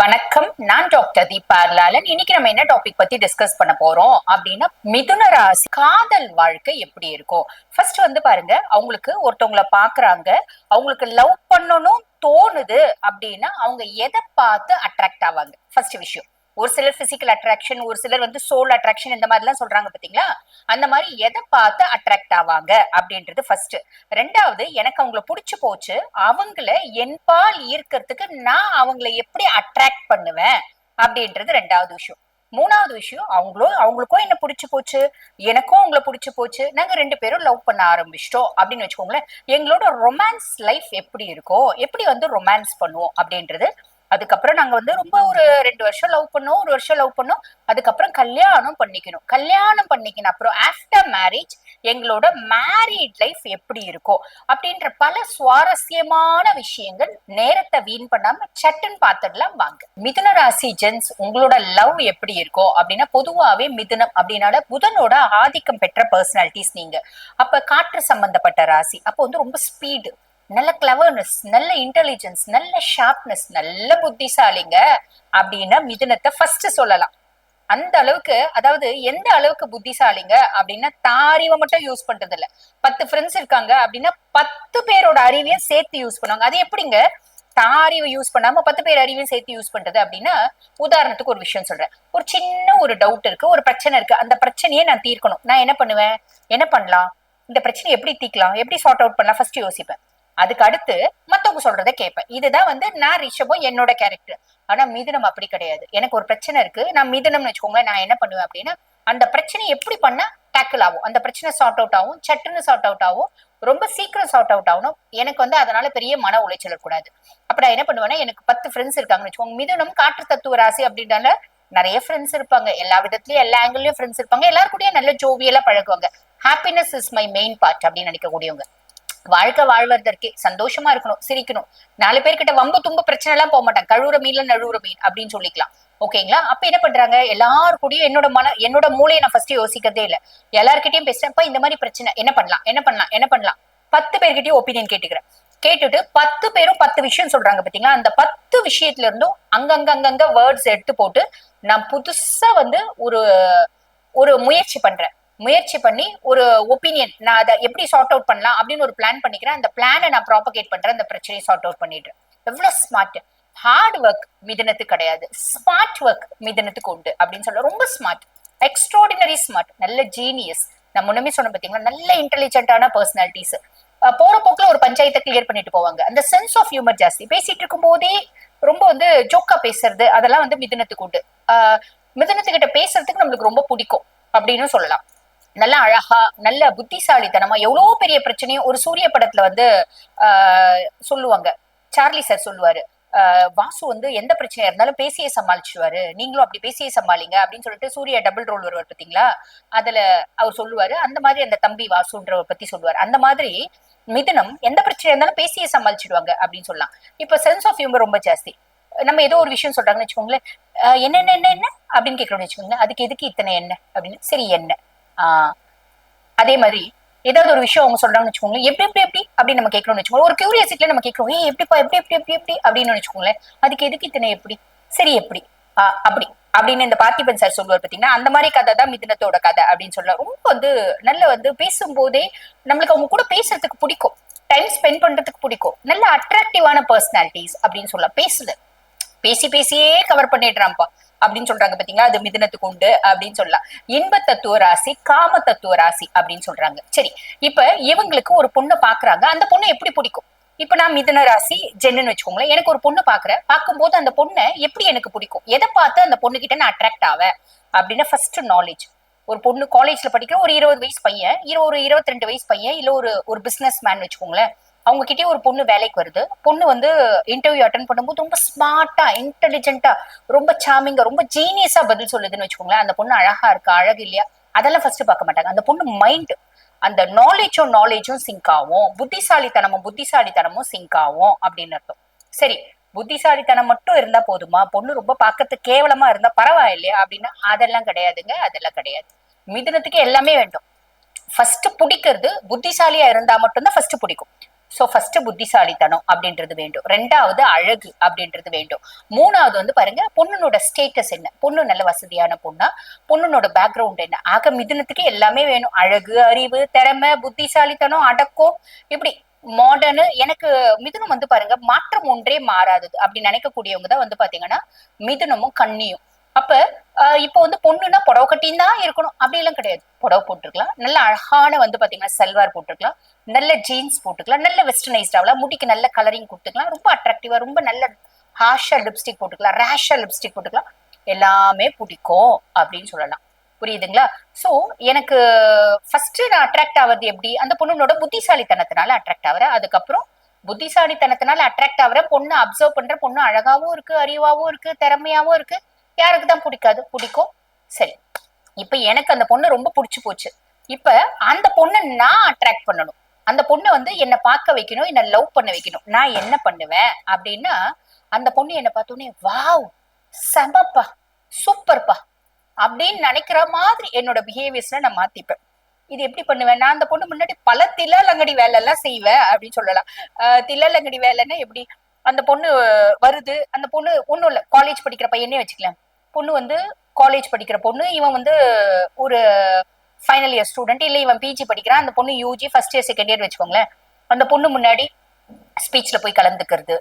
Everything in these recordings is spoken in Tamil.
வணக்கம். நான் டாக்டர் தீபா லாலன் இன்னைக்கு நம்ம என்ன டாபிக் பத்தி டிஸ்கஸ் பண்ண போறோம் அப்படின்னா மிதுன ராசி காதல் வாழ்க்கை எப்படி இருக்கும்? ஃபர்ஸ்ட் வந்து பாருங்க அவங்களுக்கு ஒருத்தவங்கள பாக்குறாங்க அவங்களுக்கு லவ் பண்ணணும் தோணுது அப்படின்னா அவங்க எதை பார்த்து அட்ராக்ட் ஆவாங்க? ஃபர்ஸ்ட் விஷயம். ஒரு சிலர் பிசிக்கல் அட்ராக்ஷன் ஒரு சிலர் வந்து சோல் அட்ராக்ஷன் இந்த மாதிரிலாம் சொல்றாங்க பாத்தீங்களா? அந்த மாதிரி எதை பார்த்து அட்ராக்ட் ஆவாங்க அப்படின்றது ஃபர்ஸ்ட் ரெண்டாவது எனக்கு அவங்கள பிடிச்சி போச்சு. அவங்கள என்பால் ஈர்க்கறதுக்கு நான் அவங்கள எப்படி அட்ராக்ட் பண்ணுவேன் அப்படின்றது ரெண்டாவது விஷயம். மூணாவது விஷயம் அவங்களும் அவங்களுக்கும் என்ன பிடிச்சி போச்சு? எனக்கும் அவங்கள பிடிச்சி போச்சு. நாங்க ரெண்டு பேரும் லவ் பண்ண ஆரம்பிச்சிட்டோம் அப்படின்னு வச்சுக்கோங்களேன். எங்களோட ரொமான்ஸ் லைஃப் எப்படி இருக்கோ எப்படி வந்து ரொமான்ஸ் பண்ணுவோம் அப்படின்றது அதுக்கப்புறம் நாங்க வந்து ரொம்ப ஒரு ரெண்டு வருஷம் லவ் பண்ணோம் ஒரு வருஷம் லவ் பண்ணோம். அதுக்கப்புறம் கல்யாணம் பண்ணிக்கணும். கல்யாணம் பண்ணிக்கணும் அப்புறம் ஆஃப்டர் மேரேஜ் எங்களோட மேரீட் லைஃப் எப்படி இருக்கும் அப்படின்ற பல சுவாரஸ்யமான விஷயங்கள் நேரத்தை வீண் பண்ணாம சட்டுன்னு பார்த்துடலாம் வாங்க. மிதுன ராசி ஜென்ஸ் உங்களோட லவ் எப்படி இருக்கும் அப்படின்னா பொதுவாவே மிதுனம் அப்படின்னால புதனோட ஆதிக்கம் பெற்ற பர்சனாலிட்டிஸ் நீங்க. அப்ப காற்று சம்பந்தப்பட்ட ராசி. அப்போ வந்து ரொம்ப ஸ்பீடு நல்ல கிளவர்னஸ் நல்ல இன்டெலிஜென்ஸ் நல்ல ஷார்ப்னஸ் நல்ல புத்திசாலிங்க அப்படின்னா மிதுனத்தை ஃபர்ஸ்ட் சொல்லலாம். அந்த அளவுக்கு அதாவது எந்த அளவுக்கு புத்திசாலிங்க அப்படின்னா தாரிவை மட்டும் யூஸ் பண்றது இல்ல பத்து ஃப்ரெண்ட்ஸ் இருக்காங்க அப்படின்னா பத்து பேரோட அறிவையும் சேர்த்து யூஸ் பண்ணுவாங்க. அது எப்படிங்க? தாரிவை யூஸ் பண்ணாம பத்து பேர் அறிவையும் சேர்த்து யூஸ் பண்றது அப்படின்னா உதாரணத்துக்கு ஒரு விஷயம் சொல்றேன். ஒரு சின்ன ஒரு டவுட் இருக்கு ஒரு பிரச்சனை இருக்கு. அந்த பிரச்சனையை நான் தீர்க்கணும். நான் என்ன பண்ணுவேன்? என்ன பண்ணலாம்? இந்த பிரச்சனையை எப்படி தீர்க்கலாம்? எப்படி சார்ட் அவுட் பண்ணலாம்? ஃபர்ஸ்ட் யோசிப்பேன். அதுக்கு அடுத்து மத்தவங்க சொல்றத கேட்பேன். இதுதான் வந்து நான் ரிஷபம் என்னோட கேரக்டர் ஆனா மிதுனம் அப்படி கிடையாது. எனக்கு ஒரு பிரச்சனை இருக்கு. நான் மிதுனம்னு வச்சுக்கோங்களேன் நான் என்ன பண்ணுவேன் அப்படின்னா அந்த பிரச்சனை எப்படி பண்ணா டேக்கிள் ஆகும். அந்த பிரச்சனை சார்ட் அவுட் ஆகும். சட்டுன்னு சார்ட் அவுட் ஆகும். ரொம்ப சீக்கிரம் சார்ட் அவுட் ஆகணும். எனக்கு வந்து அதனால பெரிய மன உளைச்சல் கூடாது அப்ப நான் என்ன பண்ணுவேன்னா எனக்கு பத்து ஃப்ரெண்ட்ஸ் இருக்காங்கன்னு வச்சுக்கோங்க. மிதுனம் காற்று தத்துவ ராசி அப்படின்னால நிறைய ஃப்ரெண்ட்ஸ் இருப்பாங்க. எல்லா விதத்துலயும் எல்லா ஆங்கிள்லயும் ஃப்ரெண்ட்ஸ் இருப்பாங்க. எல்லாரும் கூடயும் நல்ல ஜோவியெல்லாம் பழகுவாங்க. Happiness is my main part அப்படின்னு நினைக்கக்கூடியவங்க. வாழ்க்கை வாழ்வதற்கே சந்தோஷமா இருக்கணும் சிரிக்கணும். நாலு பேர்கிட்ட வம்பு தும்பு பிரச்சனை எல்லாம் போக மாட்டாங்க. கழுவுற மீன்ல நழுவுற மீன் அப்படின்னு சொல்லிக்கலாம். ஓகேங்களா அப்ப என்ன பண்றாங்க? எல்லாருக்கூடயும் என்னோட மன என்னோட மூளையை நான் ஃபர்ஸ்ட் யோசிக்கிறதே இல்ல. எல்லார்கிட்டயும் பேசுறேன். இந்த மாதிரி பிரச்சனை என்ன பண்ணலாம்? என்ன பண்ணலாம்? என்ன பண்ணலாம்? பத்து பேர்கிட்டயும் ஒப்பீனியன் கேட்டுக்கிறேன். கேட்டுட்டு பத்து பேரும் பத்து விஷயம் சொல்றாங்க பாத்தீங்களா? அந்த பத்து விஷயத்துல இருந்தும் அங்கங்க அங்கங்க வேர்ட்ஸ் எடுத்து போட்டு நான் புதுசா வந்து ஒரு ஒரு முயற்சி பண்றேன். முயற்சி பண்ணி ஒரு ஒப்பீனியன் நான் அதை எப்படி சார்ட் அவுட் பண்ணலாம் அப்படின்னு ஒரு பிளான் பண்ணிக்கிறேன். அந்த பிளானை நான் ப்ராபகேட் பண்றேன். அந்த பிரச்சனையை சார்ட் அவுட் பண்ணிடுறேன். எவ்வளவு ஸ்மார்ட் ஹார்ட் ஒர்க் மிதனத்துக்கு கிடையாது. ஸ்மார்ட் ஒர்க் மிதனத்துக்கு உண்டு அப்படின்னு சொல்ல ரொம்ப ஸ்மார்ட் எக்ஸ்ட்ராடினரி ஸ்மார்ட் நல்ல ஜீனியஸ் நம்ம முன்னமே சொன்ன பாத்தீங்களா நல்ல இன்டெலிஜென்ட்டான பர்சனாலிட்டிஸ் போற போக்குல ஒரு பஞ்சாயத்தை கிளியர் பண்ணிட்டு போவாங்க. அந்த சென்ஸ் ஆஃப் ஹியூமர் ஜாஸ்தி. பேசிட்டு இருக்கும் போதே ரொம்ப வந்து ஜோக்கா பேசுறது அதெல்லாம் வந்து மிதனத்துக்கு உண்டு. மிதனத்துக்கிட்ட பேசுறதுக்கு நம்மளுக்கு ரொம்ப பிடிக்கும் அப்படின்னு சொல்லலாம். நல்ல அழகா நல்ல புத்திசாலித்தனமா எவ்வளவு பெரிய பிரச்சனையும் ஒரு சூரிய படத்துல வந்து ஆஹ் சொல்லுவாங்க. சார்லி சார் சொல்லுவாரு. ஆஹ் வாசு வந்து எந்த பிரச்சனையா இருந்தாலும் பேசியே சமாளிச்சுவாரு நீங்களும் அப்படி பேசியே சமாளிங்க அப்படின்னு சொல்லிட்டு சூர்யா டபுள் ரோல் வருவார் பாத்தீங்களா? அதுல அவர் சொல்லுவாரு. அந்த மாதிரி அந்த தம்பி வாசுன்றவர் பத்தி சொல்லுவாரு. அந்த மாதிரி மிதுனம் எந்த பிரச்சனையா இருந்தாலும் பேசியே சமாளிச்சிடுவாங்க அப்படின்னு சொல்லலாம். இப்ப சென்ஸ் ஆஃப் ஹியூமர் ரொம்ப ஜாஸ்தி. நம்ம ஏதோ ஒரு விஷயம் சொல்றாங்கன்னு வச்சுக்கோங்களேன் என்ன என்ன என்ன என்ன அப்படின்னு கேட்கறோம்னு வச்சுக்கோங்களேன். அதுக்கு எதுக்கு இத்தனை என்ன அப்படின்னு? சரி என்ன அதே மாதிரி ஏதாவது ஒரு விஷயம் அவங்க சொல்றாங்கன்னு வச்சுக்கோங்களேன். எப்படி எப்படி எப்படி அப்படின்னு நம்ம கேட்கணும்னு வச்சுக்கோங்க. ஒரு கியூரியாசிட்டில நம்ம கேட்கறோம் ஏ எப்படிப்பா எப்படி எப்படி எப்படி எப்படி? அப்படின்னு வச்சுக்கோங்களேன். அதுக்கு எதுக்கு இத்தனை எப்படி? சரி எப்படி? அப்படி. அப்படின்னு இந்த பார்த்திபன் சார் சொல்லுவார் பாத்தீங்கன்னா அந்த மாதிரி கதை தான் மிதினத்தோட கதை அப்படின்னு சொல்ல ரொம்ப வந்து நல்ல வந்து பேசும்போதே நம்மளுக்கு அவங்க கூட பேசுறதுக்கு பிடிக்கும். டைம் ஸ்பெண்ட் பண்றதுக்கு பிடிக்கும். நல்ல அட்ராக்டிவான பர்சனாலிட்டிஸ் அப்படின்னு சொல்லலாம் பேசுது. பேசி பேசியே கவர் பண்ணிடுறான்ப்பா. அப்படின்னு சொல்றாங்க பாத்தீங்களா? அது மிதனத்துக்கு உண்டு அப்படின்னு சொல்லலாம். இன்ப தத்துவ ராசி காம தத்துவ ராசி அப்படின்னு சொல்றாங்க. சரி இப்ப இவங்களுக்கு ஒரு பொண்ணை பாக்குறாங்க. அந்த பொண்ணு எப்படி பிடிக்கும்? இப்ப நான் மிதுன ராசி ஜென்னு வச்சுக்கோங்களேன். எனக்கு ஒரு பொண்ணு பாக்குறேன். பார்க்கும்போது அந்த பொண்ணை எப்படி எனக்கு பிடிக்கும்? எதை பார்த்து அந்த பொண்ணு கிட்ட நான் அட்ராக்ட் ஆவேன்? அப்படின்னா ஃபர்ஸ்ட் நாலேஜ் ஒரு பொண்ணு காலேஜ்ல படிக்கிற ஒரு இருபது வயசு பையன் இரு ஒரு இருபத்தி ரெண்டு வயசு பையன் இல்ல ஒரு ஒரு பிசினஸ் மேன் வச்சுக்கோங்களேன். அவங்க கிட்டே ஒரு பொண்ணு வேலைக்கு வருது. பொண்ணு வந்து இன்டர்வியூ அட்டன் பண்ணும்போது ரொம்ப ஸ்மார்ட்டா இன்டெலிஜென்ட்டா ரொம்ப சாமிங்கா ரொம்ப ஜீனியஸா பதில் சொல்லுதுன்னு வச்சுக்கோங்களேன். அந்த பொண்ணு அழகா இருக்கா அழகு இல்லையா? அதெல்லாம் ஃபர்ஸ்ட் பார்க்க மாட்டாங்க. அந்த பொண்ணு மைண்ட் அந்த நாலேஜும் நாலேஜும் சிங்க் ஆகும். புத்திசாலித்தனமும் புத்திசாலித்தனமும் சிங்க் ஆகும் அப்படின்னு அர்த்தம். சரி புத்திசாலித்தனம் மட்டும் இருந்தா போதுமா? பொண்ணு ரொம்ப பார்க்கறது கேவலமா இருந்தா பரவாயில்லையா? அப்படின்னா அதெல்லாம் கிடையாதுங்க. அதெல்லாம் கிடையாது. மிதுனத்துக்கு எல்லாமே வேண்டும். ஃபர்ஸ்ட் பிடிக்கிறது புத்திசாலியா இருந்தா மட்டும்தான் ஃபர்ஸ்ட் பிடிக்கும். சோ ஃபர்ஸ்ட் புத்திசாலித்தனம் அப்படின்றது வேண்டும். ரெண்டாவது அழகு அப்படின்றது வேண்டும். மூணாவது வந்து பாருங்க பொண்ணுனோட ஸ்டேட்டஸ் என்ன? பொண்ணு நல்ல வசதியான பொண்ணா? பொண்ணுனோட பேக்ரவுண்ட் என்ன? ஆக மிதுனத்துக்கு எல்லாமே வேணும். அழகு அறிவு திறமை புத்திசாலித்தனம் அடக்கம் இப்படி மாடர்னு எனக்கு மிதுனம் வந்து பாருங்க மாற்றம் ஒன்றே மாறாதது. அப்படி நினைக்கக்கூடியவங்க தான் வந்து பாத்தீங்கன்னா மிதுனமும் கண்ணியும். அப்ப இப்போ வந்து பொண்ணுன்னா புடவை கட்டின்னு தான் இருக்கணும். அப்படி எல்லாம் கிடையாது. புடவை போட்டுருக்கலாம். நல்ல அழகான வந்து பாத்தீங்கன்னா சல்வார் போட்டுருக்கலாம். நல்ல ஜீன்ஸ் போட்டுக்கலாம். நல்ல வெஸ்டர்னைஸ்ட் ஆகலாம் முடிக்கு நல்ல கலரிங் கொடுத்துக்கலாம். ரொம்ப அட்ராக்டிவா ரொம்ப நல்ல ஹாஷா லிப்ஸ்டிக் போட்டுக்கலாம். ரேஷா லிப்ஸ்டிக் போட்டுக்கலாம். எல்லாமே பிடிக்கும் அப்படின்னு சொல்லலாம். புரியுதுங்களா? சோ எனக்கு ஃபர்ஸ்ட் நான் அட்ராக்ட் ஆகுறது எப்படி? அந்த பொண்ணுனோட புத்திசாலித்தனத்தினால அட்ராக்ட் ஆகிற அதுக்கப்புறம் புத்திசாலித்தனத்தினால அட்ராக்ட் ஆகிற பொண்ணு அப்சர்வ் பண்ற பொண்ணு அழகாவும் இருக்கு அறிவாவும் இருக்கு திறமையாவும் இருக்கு. யாருக்கு தான் பிடிக்காது? பிடிக்கும். சரி. இப்ப எனக்கு அந்த பொண்ணு ரொம்ப பிடிச்சு போச்சு. இப்ப அந்த பொண்ணை நான் அட்ராக்ட் பண்ணணும். அந்த பொண்ணை வந்து என்ன பார்க்க வைக்கணும் என்ன லவ் பண்ண வைக்கணும். நான் என்ன பண்ணுவேன் அப்படின்னா அந்த பொண்ணு என்ன பார்த்தோன்னே வாவ் செமப்பா! சூப்பர்ப்பா! அப்படின்னு நினைக்கிற மாதிரி என்னோட பிஹேவியர்ஸ்ல நான் மாத்திப்பேன். இது எப்படி பண்ணுவேன்? நான் அந்த பொண்ணு முன்னாடி பல தில்லலங்கடி வேலை எல்லாம் செய்வேன் அப்படின்னு சொல்லலாம். ஆஹ் வேலைன்னா எப்படி? அந்த பொண்ணு வருது. அந்த பொண்ணு ஒன்றும் இல்ல. காலேஜ் படிக்கிற பையனே வச்சுக்கலாம் பொண்ணு வந்து காலேஜ் படிக்கிற பொண்ணு. இவன் வந்து ஒரு ஃபைனல் இயர் ஸ்டூடெண்ட் இல்ல இவன் பிஜி படிக்கிறான். அந்த பொண்ணு UG first year second year வச்சுக்கோங்களேன். அந்த பொண்ணு முன்னாடி ஸ்பீச்ல போய் கலந்துக்கிறது.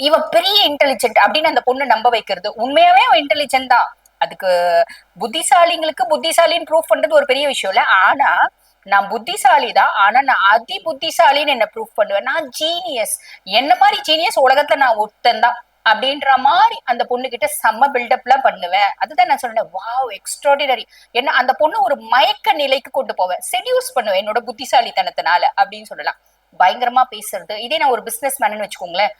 இவன் பெரிய இன்டெலிஜென்ட் அப்படின்னு அந்த பொண்ணு நம்ப வைக்கிறது. உண்மையாவே அவன் இன்டெலிஜென்ட் தான். அதுக்கு புத்திசாலிங்களுக்கு புத்திசாலின்னு ப்ரூவ் பண்றது ஒரு பெரிய விஷயம் இல்ல. ஆனா நான் புத்திசாலி தான் ஆனா நான் அதி புத்திசாலின்னு என்ன ப்ரூவ் பண்ணுவேன். நான் ஜீனியஸ் என்ன மாதிரி ஜீனியஸ் உலகத்துல நான் ஒருத்தன் தான் அப்படின்ற மாதிரி அந்த பொண்ணு கிட்ட செம்ம பில்டப் எல்லாம் பண்ணுவேன். அதுதான் நான் சொன்னேன் வாவ் எக்ஸ்ட்ராடினரி என்ன அந்த பொண்ணு ஒரு மயக்க நிலைக்கு கொண்டு போவேன் செடியூஸ் பண்ணுவேன் என்னோட புத்திசாலித்தனத்தினால அப்படின்னு சொல்லலாம். பயங்கரமா பேசுறது. இதே நான் ஒரு பிசினஸ் மேனு வச்சுக்கோங்களேன்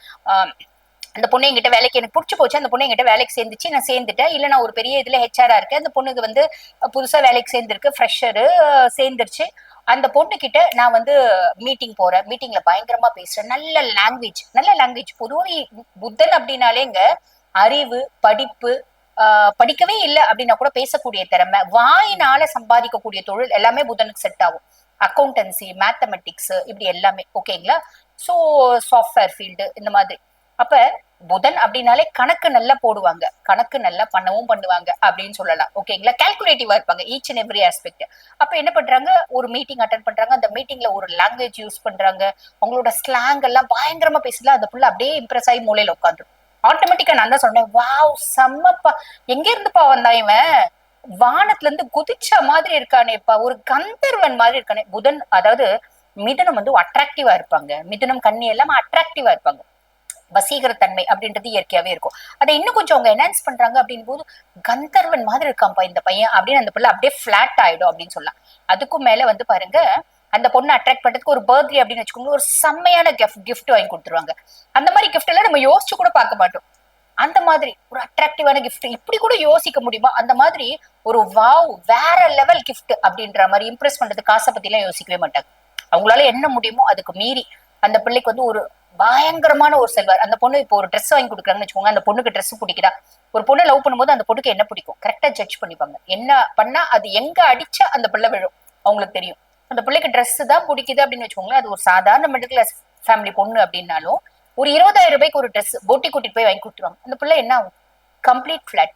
அந்த பொண்ணு எங்கிட்ட வேலைக்கு எனக்கு பிடிச்சி போச்சு. அந்த பொண்ணு எங்கிட்ட வேலைக்கு சேர்ந்துச்சு. நான் சேர்ந்துட்டேன். இல்லை நான் ஒரு பெரிய இதில் ஹெச்ஆராக இருக்கேன். அந்த பொண்ணுக்கு வந்து புதுசா வேலைக்கு சேர்ந்துருக்கு. ஃப்ரெஷரு சேர்ந்துருச்சு. அந்த பொண்ணுக்கிட்ட நான் வந்து மீட்டிங் போறேன். மீட்டிங்ல பயங்கரமா பேசுறேன். நல்ல லாங்குவேஜ் நல்ல லாங்குவேஜ் பொதுவாக புத்தன் அப்படின்னாலேங்க அறிவு படிப்பு படிக்கவே இல்லை அப்படின்னா கூட பேசக்கூடிய திறமை வாயினால சம்பாதிக்கக்கூடிய தொழில் எல்லாமே புதனுக்கு செட் ஆகும். அக்கௌண்டன்சி மேத்தமெட்டிக்ஸ் இப்படி எல்லாமே. ஓகேங்களா ஸோ சாஃப்ட்வேர் ஃபீல்டு இந்த மாதிரி. அப்ப புதன் அப்படின்னாலே கணக்கு நல்லா போடுவாங்க. கணக்கு நல்லா பண்ணவும் பண்ணுவாங்க அப்படின்னு சொல்லலாம். ஓகேங்களா கால்குலேட்டிவா இருப்பாங்க ஈச் அண்ட் எவ்ரி ஆஸ்பெக்ட் அப்ப என்ன பண்றாங்க? ஒரு மீட்டிங் அட்டன் பண்றாங்க. அந்த மீட்டிங்ல ஒரு லாங்குவேஜ் யூஸ் பண்றாங்க. அவங்களோட ஸ்லாங் எல்லாம் பயங்கரமா பேசலாம் அந்த புள்ள அப்படியே இம்ப்ரெஸ் ஆகி மூலையில உட்காந்துரும் ஆட்டோமேட்டிக்கா நான் தான் சொன்னேன் வாவ் செம்மப்பா. எங்க இருந்துப்பா வந்தா இவன்? வானத்துல இருந்து குதிச்ச மாதிரி இருக்கானேப்பா. ஒரு கந்தர்வன் மாதிரி இருக்கானே. புதன் அதாவது மிதனம் வந்து அட்ராக்டிவா இருப்பாங்க. மிதனம் கண்ணி எல்லாம் அட்ராக்டிவா இருப்பாங்க. வசீகரத்தன்மை அப்படின்றது இயற்கையாவே இருக்கும். அதை இன்னும் கொஞ்சம் அவங்க என்ஹான்ஸ் பண்றாங்க அப்படின் போது கந்தர்வன் மாதிரி இருக்கான்ப்பா இந்த பையன் அப்படின்னு அந்த பிள்ளை அப்படியே பிளாட் ஆயிடும் அப்படின்னு சொல்லலாம். அதுக்கும் மேல வந்து பாருங்க அந்த பொண்ணை அட்ராக்ட் பண்றதுக்கு ஒரு பர்த்டே அப்படின்னு வச்சுக்கோங்க ஒரு செம்மையான கிஃப்ட் கிஃப்ட் வாங்கி கொடுத்துருவாங்க. அந்த மாதிரி கிஃப்ட் எல்லாம் நம்ம யோசிச்சு கூட பார்க்க மாட்டோம். அந்த மாதிரி ஒரு அட்ராக்டிவான கிஃப்ட் இப்படி கூட யோசிக்க முடியுமா? அந்த மாதிரி ஒரு வாவ் வேற லெவல் கிஃப்ட் அப்படின்ற மாதிரி இம்ப்ரெஸ் பண்றது காசை பத்தி எல்லாம் யோசிக்கவே மாட்டாங்க. அவங்களால என்ன முடியுமோ அதுக்கு மீறி அந்த பிள்ளைக்கு வந்து ஒரு பயங்கரமான ஒரு செல்வார். அந்த பொண்ணு இப்போ ஒரு ட்ரெஸ் வாங்கி கொடுக்குறாங்கன்னு வச்சுக்கோங்க. அந்த பொண்ணுக்கு ட்ரெஸ் பிடிக்குதா? ஒரு பொண்ணு லவ் பண்ணும்போது அந்த பொண்ணுக்கு என்ன பிடிக்கும்? கரெக்டா ஜட்ஜ் பண்ணிப்பாங்க. என்ன பண்ணா அது எங்க அடிச்சா அந்த பிள்ளை விழும்? அவங்களுக்கு தெரியும். அந்த பிள்ளைக்கு ட்ரெஸ் தான் பிடிக்குது அப்படின்னு வச்சுக்கோங்களேன். அது ஒரு சாதாரண மிடில் கிளாஸ் ஃபேமிலி பொண்ணு அப்படின்னாலும் ஒரு இருபதாயிரம் ரூபாய்க்கு ஒரு ட்ரெஸ் போட்டி கூட்டிட்டு போய் வாங்கி கொடுத்துருவாங்க. அந்த பிள்ளை என்ன ஆகும்? கம்ப்ளீட் ஃபிளாட்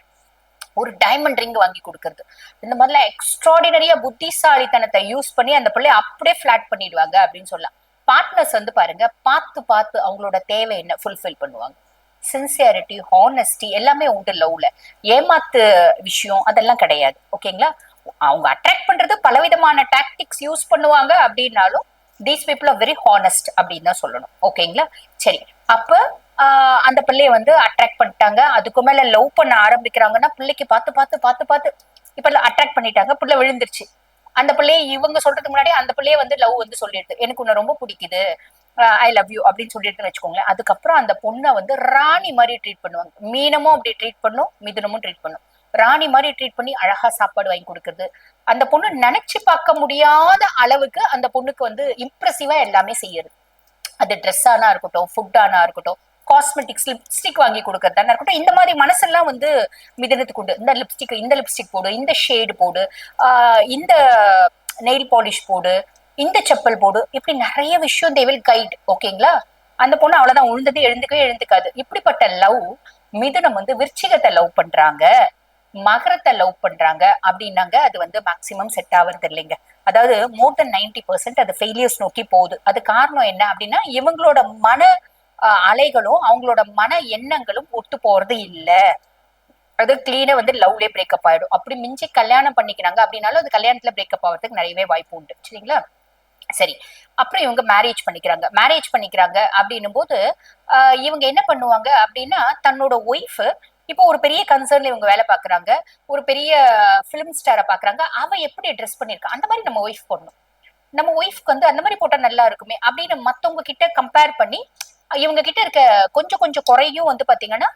ஒரு டைமண்ட் ரிங் வாங்கி கொடுக்கறது. இந்த மாதிரிலாம் எக்ஸ்ட்ராடினரியா புத்திசாலித்தனத்தை யூஸ் பண்ணி அந்த பிள்ளைய அப்படியே ஃபிளாட் பண்ணிடுவாங்க அப்படின்னு சொல்லலாம். பார்ட்னர்ஸ் வந்து பாருங்க பார்த்து பார்த்து அவங்களோட தேவை என்ன ஃபுல்ஃபில் பண்ணுவாங்க. சின்சியாரிட்டி ஹானஸ்டி எல்லாமே உண்டு லவ்ல ஏமாத்து விஷயம் அதெல்லாம் கிடையாது. ஓகேங்களா அவங்க அட்ராக்ட் பண்றது பலவிதமான டாக்டிக்ஸ் யூஸ் பண்ணுவாங்க அப்படின்னாலும் these people are very honest அப்படின்னு தான் சொல்லணும். ஓகேங்களா சரி. அப்ப அந்த பிள்ளைய வந்து அட்ராக்ட் பண்ணிட்டாங்க. அதுக்கு மேல லவ் பண்ண ஆரம்பிக்கிறாங்கன்னா பிள்ளைக்கு பார்த்து பார்த்து பார்த்து பார்த்து இப்ப அட்ராக்ட் பண்ணிட்டாங்க. பிள்ளை விழுந்துருச்சு. அந்த பிள்ளைய இவங்க சொல்றதுக்கு முன்னாடி அந்த பிள்ளைய வந்து லவ் வந்து சொல்லிடுது. எனக்கு உன்னை ரொம்ப பிடிக்குது. ஐ லவ் யூ அப்படின்னு சொல்லிட்டு வச்சுக்கோங்களேன். அதுக்கப்புறம் அந்த பொண்ணை வந்து ராணி மாதிரி ட்ரீட் பண்ணுவாங்க. மீனமும் அப்படி ட்ரீட் பண்ணும் மிதுனமும் ட்ரீட் பண்ணும். ராணி மாதிரி ட்ரீட் பண்ணி அழகா சாப்பாடு வாங்கி கொடுக்கறது. அந்த பொண்ணு நினைச்சு பார்க்க முடியாத அளவுக்கு அந்த பொண்ணுக்கு வந்து இம்ப்ரெசிவா எல்லாமே செய்யறது அது ட்ரெஸ் ஆனா இருக்கட்டும் ஃபுட் ஆனா இருக்கட்டும் காஸ்மெட்டிக்ஸ் லிப்ஸ்டிக் வாங்கி கொடுக்கறதா இருக்கட்டும் இந்த மாதிரி மனசெல்லாம் வந்து மிதனத்துக்கு உண்டு. இந்த லிப்ஸ்டிக் இந்த லிப்ஸ்டிக் போடு இந்த ஷேடு போடு ஆஹ் இந்த நெயில் பாலிஷ் போடு இந்த செப்பல் போடு இப்படி நிறைய விஷயம் தே வில் கைட் ஓகேங்களா அந்த பொண்ணு அவ்வளவுதான் உழுந்தது எழுந்துக்கவே எழுந்துக்காது. இப்படிப்பட்ட லவ் மிதுனம் வந்து விருச்சிகத்தை லவ் பண்றாங்க மகரத்தை லவ் பண்றாங்க அப்படின்னாங்க அது வந்து மேக்சிமம் செட் ஆகுறது இல்லைங்க. அதாவது மோர் தென் நைன்டி பர்சன்ட் அது ஃபெயிலியர்ஸ் நோக்கி போகுது. அது காரணம் என்ன அப்படின்னா இவங்களோட மன அலைகளும் அவங்களோட மன எண்ணங்களும் ஒத்து போறது இல்ல. அது கிளீனா வந்து லவ்லயே பிரேக்கப் ஆயிடும். அப்படி மிஞ்சி கல்யாணம் பண்ணிக்கிறாங்க அப்படின்னாலும் அது கல்யாணத்துல பிரேக்கப் ஆகிறதுக்கு நிறையவே வாய்ப்பு உண்டு. சரிங்களா? சரி. அப்புறம் இவங்க மேரேஜ் பண்ணிக்கிறாங்க. மேரேஜ் பண்ணிக்கிறாங்க அப்படின்னும் போது ஆஹ், இவங்க என்ன பண்ணுவாங்க அப்படின்னா தன்னோட ஒய்ஃப் இப்போ ஒரு பெரிய கன்சர்ன்ல இவங்க வேலை பாக்குறாங்க ஒரு பெரிய பிலிம் ஸ்டாரை பாக்குறாங்க அவ எப்படி ட்ரெஸ் பண்ணிருக்கா அந்த மாதிரி நம்ம ஒய்ஃப் போடணும். நம்ம ஒய்ஃப்க்கு வந்து அந்த மாதிரி போட்டா நல்லா இருக்குமே அப்படின்னு மத்தவங்க கிட்ட கம்பேர் பண்ணி இவங்க கிட்ட இருக்க கொஞ்சம் கொஞ்சம் குறையும் வந்து பாத்தீங்கன்னா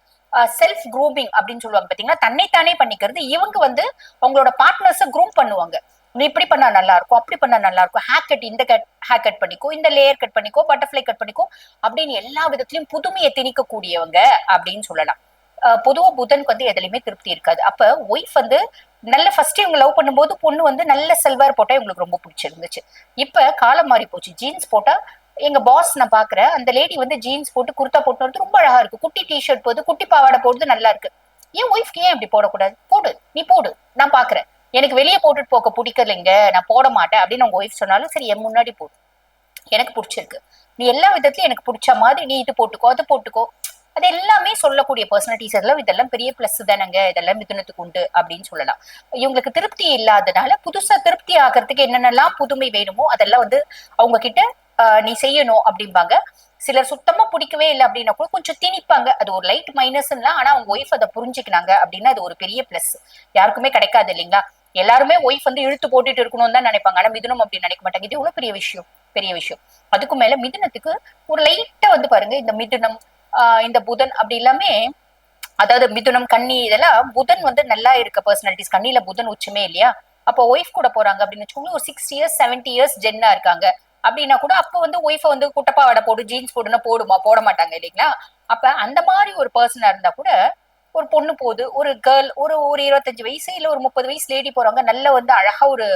செல்ஃப் குரூமிங் அப்படின்னு சொல்லுவாங்க பாத்தீங்கன்னா தன்னைத்தானே பண்ணிக்கிறது. இவங்க வந்து அவங்களோட பார்ட்னர்ஸை குரூம் பண்ணுவாங்க. நீ இப்படி பண்ணா நல்லா இருக்கும் அப்படி பண்ணா நல்லா இருக்கும். ஹேக் கட் இந்த கட் ஹேக் கட் பண்ணிக்கோ இந்த லேயர் கட் பண்ணிக்கோ பட்டர்ஃப்ளை கட் பண்ணிக்கோ அப்படின்னு எல்லா விதத்திலயும் புதுமையை திணிக்க கூடியவங்க அப்படின்னு சொல்லலாம். பொதுவா புதனுக்கு வந்து எதுலயுமே திருப்தி இருக்காது. அப்ப ஒய்ஃப் வந்து நல்ல ஃபர்ஸ்ட் இவங்க லவ் பண்ணும்போது பொண்ணு வந்து நல்ல செல்வார் போட்டா இவங்களுக்கு ரொம்ப பிடிச்சிருந்துச்சு. இப்ப காலம் மாறி போச்சு ஜீன்ஸ் போட்டா எங்க பாஸ் நான் பாக்குறேன் அந்த லேடி வந்து ஜீன்ஸ் போட்டு குர்தா போட்டு வந்து ரொம்ப அழகா இருக்கு. குட்டி டிஷர்ட் போது குட்டி பாவாடை போடுறது நல்லா இருக்கு. என் ஒய்ஃப்க்கு ஏன் இப்படி போடக்கூடாது? போடு நீ போடு நான் பாக்குறேன். எனக்கு வெளியே போட்டுட்டு போக பிடிக்கலைங்க நான் போட மாட்டேன் அப்படின்னு உங்க ஒய்ஃப் சொன்னாலும் சரி என் முன்னாடி போடு. எனக்கு பிடிச்சிருக்கு. நீ எல்லா விதத்துலயும் எனக்கு பிடிச்ச மாதிரி நீ இது போட்டுக்கோ அது போட்டுக்கோ. அது எல்லாமே சொல்லக்கூடிய பர்சனாலிட்டிஸ் எல்லாம் இதெல்லாம் பெரிய பிளஸ் தானங்க. இதெல்லாம் மிதுனத்துக்கு உண்டு அப்படின்னு சொல்லலாம். இவங்களுக்கு திருப்தி இல்லாதனால புதுசா திருப்தி ஆகிறதுக்கு என்னென்னலாம் புதுமை வேணுமோ அதெல்லாம் வந்து அவங்க கிட்ட நீ செய்யணும் அப்படிம்பாங்க. சிலர் சுத்தமா பிடிக்கவே இல்லை அப்படின்னா கூட கொஞ்சம் திணிப்பாங்க. அது ஒரு லைட் மைனஸ்லாம் ஆனா அவங்க ஒய்ஃப் அதை புரிஞ்சுக்கினாங்க அப்படின்னா அது ஒரு பெரிய பிளஸ் யாருக்குமே கிடைக்காது இல்லைங்களா? எல்லாருமே ஒய்ஃப் வந்து இழுத்து போட்டுட்டு இருக்கணும்னு தான் நினைப்பாங்க. ஆனா மிதுனம் அப்படி நினைக்க மாட்டாங்க. இது இவ்வளவு பெரிய விஷயம். பெரிய விஷயம். அதுக்கு மேல மிதுனத்துக்கு ஒரு லைட்டா வந்து பாருங்க இந்த மிதுனம் ஆஹ் இந்த புதன் அப்படி எல்லாமே அதாவது மிதுனம் கண்ணி இதெல்லாம் புதன் வந்து நல்லா இருக்க பர்சனாலிட்டிஸ் கண்ணில புதன் உச்சமே இல்லையா? அப்போ ஒய்ஃப் கூட போறாங்க அப்படின்னு வச்சுக்கோங்களேன் ஒரு சிக்ஸ்டி இயர்ஸ் செவன்டி இயர்ஸ் ஜென்னா இருக்காங்க. அப்படின்னா கூட அப்போ வந்து ஒய்ஃப வந்து குட்டப்பாவாடை போடு ஜீன்ஸ் போடுன்னா போடுமா? போட மாட்டாங்க இல்லைங்களா? அப்ப அந்த மாதிரி ஒரு பர்சனா இருந்தா கூட ஒரு பொண்ணு போகுது ஒரு கேர்ள் ஒரு ஒரு இருபத்தஞ்சு வயசு இல்ல ஒரு முப்பது வயசு லேடி போறாங்க நல்ல வந்து அழகா ஒரு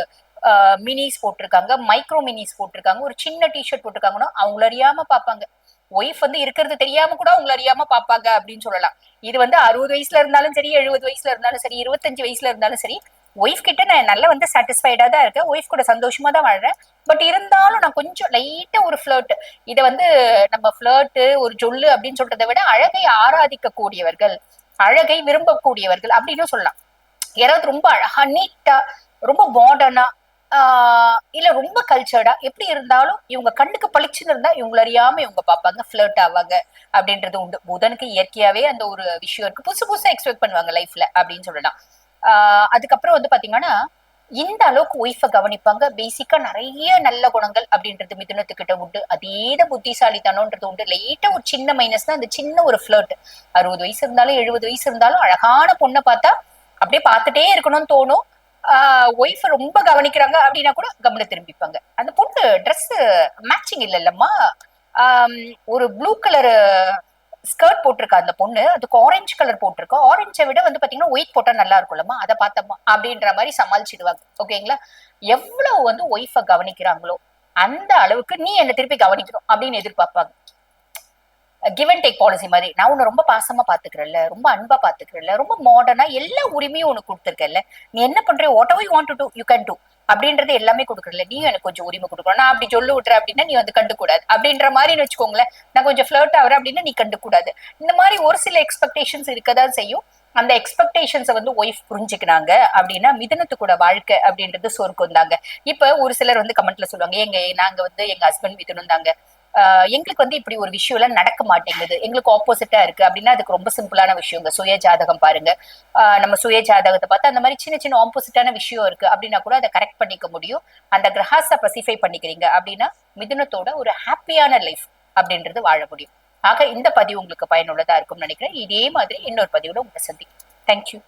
மினிஸ் போட்டிருக்காங்க மைக்ரோ மினிஸ் போட்டிருக்காங்க ஒரு சின்ன டிஷர்ட் போட்டிருக்காங்கன்னா அவங்கள அறியாம பாப்பாங்க. ஒய்ஃப் வந்து இருக்கிறது தெரியாம கூட அவங்கள அறியாம பாப்பாங்க அப்படின்னு சொல்லலாம். இது வந்து அறுபது வயசுல இருந்தாலும் சரி எழுபது வயசுல இருந்தாலும் சரி இருபத்தஞ்சு வயசுல இருந்தாலும் சரி ஒய்ஃப் கிட்ட நான் நல்லா வந்து சாட்டிஸ்ஃபைடா தான் இருக்கேன். ஒய்ஃப் கூட சந்தோஷமா தான் வாழ்றேன். பட் இருந்தாலும் நான் கொஞ்சம் லைட்டா ஒரு ஃபிளர்ட் இதை வந்து நம்ம ஃபிளர்ட்டு ஒரு ஜொல்லு அப்படின்னு சொல்றதை விட அழகை ஆராதிக்க கூடியவர்கள் அழகை விரும்பக்கூடியவர்கள் அப்படின்னு சொல்லலாம். யாராவது ரொம்ப அழகா நீட்டா ரொம்ப மாடர்னா இல்ல ரொம்ப கல்ச்சர்டா எப்படி இருந்தாலும் இவங்க கண்ணுக்கு பளிச்சுன்னு இருந்தா இவங்க அறியாம இவங்க பார்ப்பாங்க ஃபிளர்ட் ஆவாங்க அப்படின்றது உண்டு. புதனுக்கு இயற்கையாவே அந்த ஒரு விஷயம் இருக்கு. புதுசு புதுசா எக்ஸ்பெக்ட் பண்ணுவாங்க லைஃப்ல அப்படின்னு சொல்லலாம். ஆஹ் அதுக்கப்புறம் வந்து பாத்தீங்கன்னா இந்த அளவுக்கு ஒய்ஃபை கவனிப்பாங்க. பேசிக்கா நிறைய நல்ல குணங்கள் அப்படின்றது மிதுனத்துக்கிட்ட உண்டு. அதேத புத்திசாலித்தனம்ன்றது உண்டு. லைட்டா ஒரு சின்ன மைனஸ் தான். அந்த சின்ன ஒரு ஃபிளர்ட் அறுபது வயசு இருந்தாலும் எழுபது வயசு இருந்தாலும் அழகான பொண்ணை பார்த்தா அப்படியே பார்த்துட்டே இருக்கணும்னு தோணும். ஒய்ஃப் ரொம்ப கவனிக்கிறாங்க அப்படின்னா கூட கவனம் திரும்பிப்பாங்க. அந்த பொண்ணு ட்ரெஸ் மேட்சிங் இல்ல இல்லம்மா ஒரு ப்ளூ கலர் ஸ்கர்ட் போட்டிருக்கா அந்த பொண்ணு? அதுக்கு ஆரஞ்சு கலர் போட்டிருக்கா? ஆரஞ்சை விட வந்து பாத்தீங்கன்னா ஒயிட் போட்டா நல்லா இருக்கும்லம்மா. அதை பார்த்தம்மா. அப்படின்ற மாதிரி சமாளிச்சிடுவாங்க. ஓகேங்களா? எவ்வளவு வந்து ஒய்ஃபை கவனிக்கிறாங்களோ அந்த அளவுக்கு நீ என்ன திருப்பி கவனிக்கணும் அப்படின்னு எதிர்பார்ப்பாங்க. கிவ் அண்ட் டேக் பாலிசி மாதிரி. நான் உன்னை ரொம்ப பாசமா பாத்துக்கிறேன்ல ரொம்ப அன்பா பாத்துக்கிறேன்ல ரொம்ப மாடர்னா எல்லா உரிமையும் உனக்கு கொடுத்துருக்கல நீ என்ன பண்ற? Whatever you want to you can do அப்படின்றது எல்லாமே கொடுக்குறல நீ எனக்கு கொஞ்சம் உரிமை கொடுக்கணும். நான் அப்படி சொல்லு விட்டுற அப்படின்னா நீ வந்து கண்டுக்கூடாது. அப்படின்ற மாதிரி வச்சுக்கோங்களேன். நான் கொஞ்சம் ஃபிளர்ட் ஆகிறேன் அப்படின்னா நீ கண்டுக்கூடாது. இந்த மாதிரி ஒரு சில எக்ஸ்பெக்டேஷன்ஸ் இருக்கதான் செய்யும். அந்த எக்ஸ்பெக்டேஷன்ஸை வந்து ஒய்ஃப் புரிஞ்சுக்கினாங்க அப்படின்னா மிதுனத்துக்கூட வாழ்க்கை அப்படின்றது சொர்க்கம் தாங்க இப்ப ஒரு சிலர் வந்து கமெண்ட்ல சொல்லுவாங்க எங்க நாங்க வந்து எங்க ஹஸ்பண்ட் மிதுனம் தாங்க எங்களுக்கு வந்து இப்படி ஒரு விஷயம் எல்லாம் நடக்க மாட்டேங்குது. எங்களுக்கு ஆப்போசிட்டா இருக்கு. அப்படின்னா அதுக்கு ரொம்ப சிம்பிளான விஷயங்க. சுய ஜாதகம் பாருங்க. நம்ம சுய ஜாதகத்தை பார்த்து அந்த மாதிரி சின்ன சின்ன ஆப்போசிட்டான விஷயம் இருக்கு. அப்படின்னா கூட அதை கரெக்ட் பண்ணிக்க முடியும். அந்த கிரகாச பசிஃபை பண்ணிக்கிறீங்க அப்படின்னா மிதுனத்தோட ஒரு ஹாப்பியான லைஃப் அப்படின்றது வாழ முடியும். ஆக இந்த பதிவு உங்களுக்கு பயனுள்ளதா இருக்கும்னு நினைக்கிறேன். இதே மாதிரி இன்னொரு பதிவுல உங்களை சந்திக்கும் தேங்க்யூ